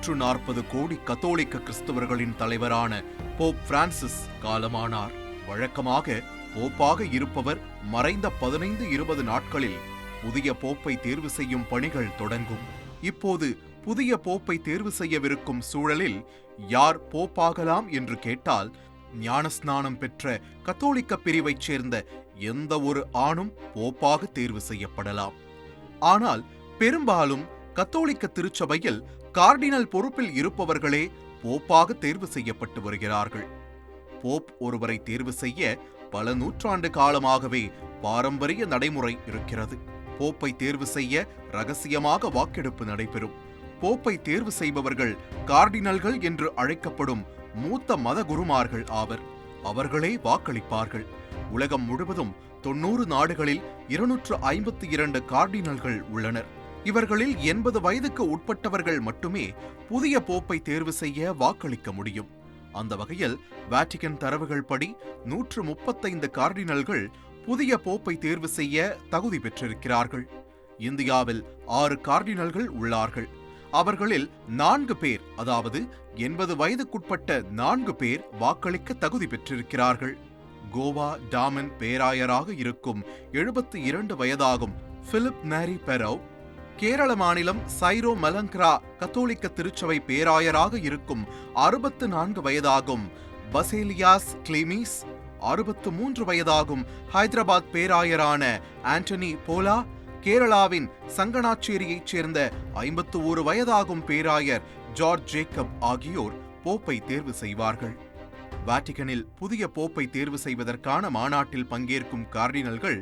நூற்று நாற்பது கோடி கத்தோலிக்க கிறிஸ்தவர்களின் தலைவரான போப் பிரான்சிஸ் காலமானார். வழக்கமாக போப்பாக இருப்பவர் மறைந்த பதினைந்து இருபது நாட்களில் புதிய போப்பை தேர்வு செய்யும் பணிகள் தொடங்கும். இப்போது புதிய போப்பை தேர்வு செய்யவிருக்கும் சூழலில் யார் போப்பாகலாம் என்று கேட்டால் ஞானஸ்நானம் பெற்ற கத்தோலிக்க பிரிவைச் சேர்ந்த எந்த ஒரு ஆணும் போப்பாக தேர்வு செய்யப்படலாம். ஆனால் பெரும்பாலும் கத்தோலிக்க திருச்சபையில் கார்டினல் பொறுப்பில் இருப்பவர்களே போப்பாக தேர்வு செய்யப்பட்டு வருகிறார்கள். போப் ஒருவரை தேர்வு செய்ய பல நூற்றாண்டு காலமாகவே பாரம்பரிய நடைமுறை இருக்கிறது. போப்பை தேர்வு செய்ய ரகசியமாக வாக்கெடுப்பு நடைபெறும். போப்பை தேர்வு செய்பவர்கள் கார்டினல்கள் என்று அழைக்கப்படும் மூத்த மத குருமார்கள் ஆவர். அவர்களே வாக்களிப்பார்கள். உலகம் முழுவதும் தொன்னூறு நாடுகளில் இருநூற்று ஐம்பத்தி இரண்டு கார்டினல்கள் உள்ளனர். இவர்களில் எண்பது வயதுக்கு உட்பட்டவர்கள் மட்டுமே புதிய போப்பை தேர்வு செய்ய வாக்களிக்க முடியும். அந்த வகையில் வேட்டிகன் தரவுகள் படி நூற்று முப்பத்தைந்து கார்டினல்கள் புதிய போப்பை தேர்வு செய்ய தகுதி பெற்றிருக்கிறார்கள். இந்தியாவில் ஆறு கார்டினல்கள் உள்ளார்கள். அவர்களில் நான்கு பேர் அதாவது எண்பது வயதுக்குட்பட்ட நான்கு பேர் வாக்களிக்க தகுதி பெற்றிருக்கிறார்கள். கோவா டாமன் பேராயராக இருக்கும் எழுபத்தி இரண்டு வயதாகும் பிலிப் மேரி பெரவ் கேரள மாநிலம் சைரோ மலங்க்ரா கத்தோலிக்க திருச்சபை பேராயராக இருக்கும் அறுபத்து நான்கு வயதாகும். பசேலியாஸ் கிளிமிஸ் அறுபத்து மூன்று வயதாகும். ஹைதராபாத் பேராயரான ஆண்டனி போலா கேரளாவின் சங்கனாச்சேரியைச் சேர்ந்த ஐம்பத்து ஒரு வயதாகும் பேராயர் ஜார்ஜ் ஜேக்கப் ஆகியோர் போப்பை தேர்வு செய்வார்கள். வாட்டிகனில் புதிய போப்பை தேர்வு செய்வதற்கான மாநாட்டில் பங்கேற்கும் கார்டினல்கள்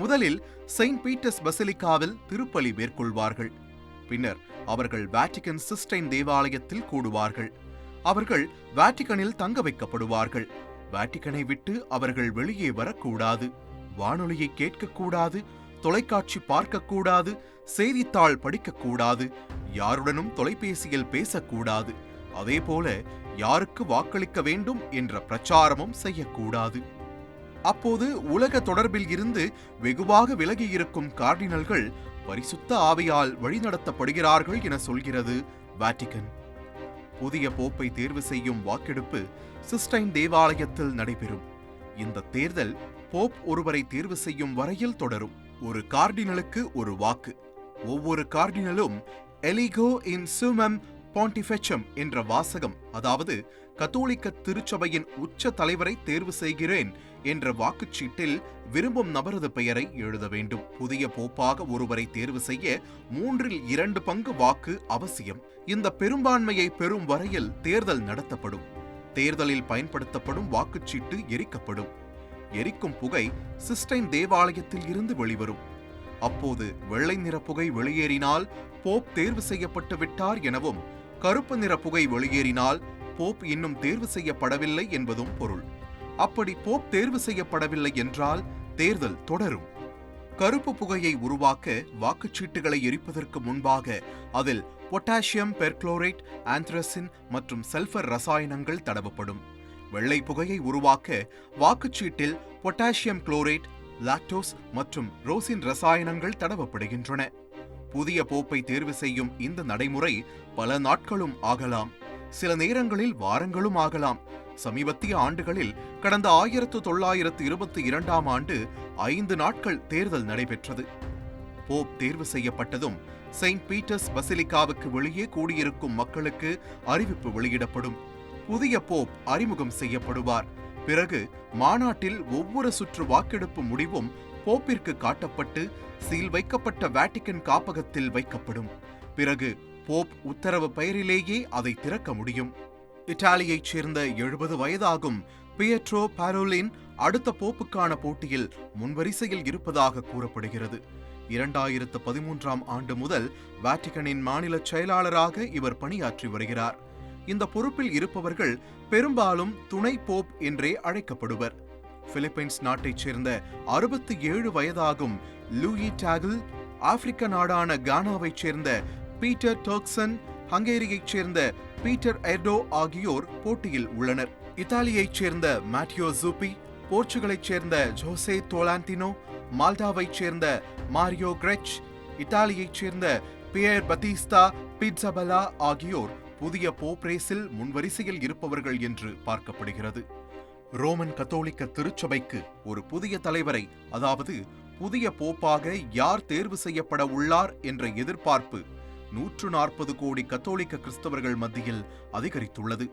முதலில் செயின்ட் பீட்டர்ஸ் பசிலிக்காவில் திருப்பலி மேற்கொள்வார்கள். பின்னர் அவர்கள் வேட்டிகன் சிஸ்டைன் தேவாலயத்தில் கூடுவார்கள். அவர்கள் வேட்டிகனில் தங்க வைக்கப்படுவார்கள். வேட்டிகனை விட்டு அவர்கள் வெளியே வரக்கூடாது. வானொலியை கேட்கக்கூடாது. தொலைக்காட்சி பார்க்கக்கூடாது. செய்தித்தாள் படிக்கக்கூடாது. யாருடனும் தொலைபேசியில் பேசக்கூடாது. அதேபோல யாருக்கு வாக்களிக்க வேண்டும் என்ற பிரச்சாரமும் செய்யக்கூடாது. அப்போது உலக தொடர்பில் இருந்து வெகுவாக விலகி இருக்கும் கார்டினல்கள் பரிசுத்த ஆவியால் வழிநடத்தப்படுகிறார்கள் என சொல்கிறது வாட்டிகன். புதிய போப்பை தேர்வு செய்யும் வாக்கெடுப்பு சிஸ்டைன் தேவாலயத்தில் நடைபெறும். இந்த தேர்தல் போப் ஒருவரை தேர்வு செய்யும் வரையில் தொடரும். ஒரு கார்டினலுக்கு ஒரு வாக்கு. ஒவ்வொரு கார்டினலும் எலிகோ இன் சுமம் பாண்டிஃபெச்சம் என்ற வாசகம் அதாவது கத்தோலிக்க திருச்சபையின் உச்ச தலைவரை தேர்வு செய்கிறேன் என்ற வாக்குச்சீட்டில் விரும்பும் நபரது பெயரை எழுத வேண்டும். புதிய போப்பாக ஒருவரை தேர்வு செய்ய மூன்றில் இரண்டு பங்கு வாக்கு அவசியம். இந்த பெரும்பான்மையை பெறும் வரையில் தேர்தல் நடத்தப்படும். தேர்தலில் பயன்படுத்தப்படும் வாக்குச்சீட்டு எரிக்கப்படும். எரிக்கும் புகை சிஸ்டைன் தேவாலயத்தில் இருந்து வெளிவரும். அப்போது வெள்ளை நிற புகை வெளியேறினால் போப் தேர்வு செய்யப்பட்டு விட்டார் எனவும் கருப்பு நிற புகை வெளியேறினால் போப் இன்னும் தேர்வு செய்யப்படவில்லை என்பதும் பொருள். அப்படி போப் தேர்வு செய்யப்படவில்லை என்றால் தேர்தல் தொடரும். கருப்பு புகையை உருவாக்க வாக்குச்சீட்டுகளை எரிப்பதற்கு முன்பாக அதில் பொட்டாசியம் பெர்க்ளோரைட் ஆந்த்ரசின் மற்றும் சல்பர் ரசாயனங்கள் தடவப்படும். வெள்ளை புகையை உருவாக்க வாக்குச்சீட்டில் பொட்டாசியம் குளோரேட் லாக்டோஸ் மற்றும் ரோசின் ரசாயனங்கள் தடவப்படுகின்றன. புதிய போப்பை தேர்வு செய்யும் இந்த நடைமுறை பல நாட்களும் ஆகலாம். சில நேரங்களில் வாரங்களும் ஆகலாம். சமீபத்திய ஆண்டுகளில் கடந்த ஆயிரத்து தொள்ளாயிரத்து இருபத்தி இரண்டாம் ஆண்டு ஐந்து நாட்கள் தேர்தல் நடைபெற்றது. போப் தேர்வு செய்யப்பட்டதும் செயின்ட் பீட்டர்ஸ் பசிலிக்காவுக்கு வெளியே கூடியிருக்கும் மக்களுக்கு அறிவிப்பு வெளியிடப்படும். புதிய போப் அறிமுகம் செய்யப்படுவார். பிறகு மாநாட்டில் ஒவ்வொரு சுற்று வாக்கெடுப்பு முடிவும் போப்பிற்கு காட்டப்பட்டு சீல் வைக்கப்பட்ட வேட்டிக்கன் காப்பகத்தில் வைக்கப்படும். பிறகு போப் உத்தரவு பெயரிலேயே அதை திறக்க முடியும். இத்தாலியைச் சேர்ந்த எழுபது வயதாகும் பியட்ரோ பாரோலின் அடுத்த போப்புக்கான போட்டியில் முன்வரிசையில் இருப்பதாக கூறப்படுகிறது. இரண்டாயிரத்து பதிமூன்றாம் ஆண்டு முதல் வேட்டிகனின் மாநில செயலாளராக இவர் பணியாற்றி வருகிறார். இந்த பொறுப்பில் இருப்பவர்கள் பெரும்பாலும் துணை போப் என்றே அழைக்கப்படுவர். பிலிப்பைன்ஸ் நாட்டைச் சேர்ந்த அறுபத்தி ஏழு வயதாகும் லூயி டாகில் ஆப்பிரிக்க நாடான கானாவைச் சேர்ந்த பீட்டர் டர்க்சன் ஹங்கேரியைச் சேர்ந்த பீட்டர் எர்டோ ஆகியோர் போட்டியில் உள்ளனர். இத்தாலியைச் சேர்ந்த மேட்டியோ ஜூபி போர்ச்சுகலைச் சேர்ந்த ஜோசே தோலாந்தினோ மால்டாவைச் சேர்ந்த மாரியோ கிரெச் இத்தாலியைச் சேர்ந்த பியர் பத்திஸ்தா பிட்சபலா ஆகியோர் புதிய போப்ரேஸில் முன்வரிசையில் இருப்பவர்கள் என்று பார்க்கப்படுகிறது. ரோமன் கத்தோலிக்க திருச்சபைக்கு ஒரு புதிய தலைவரை அதாவது புதிய போப்பாக யார் தேர்வு செய்யப்பட உள்ளார் என்ற எதிர்பார்ப்பு நூற்று நாற்பது கோடி கத்தோலிக்க கிறிஸ்தவர்கள் மத்தியில் அதிகரித்துள்ளது.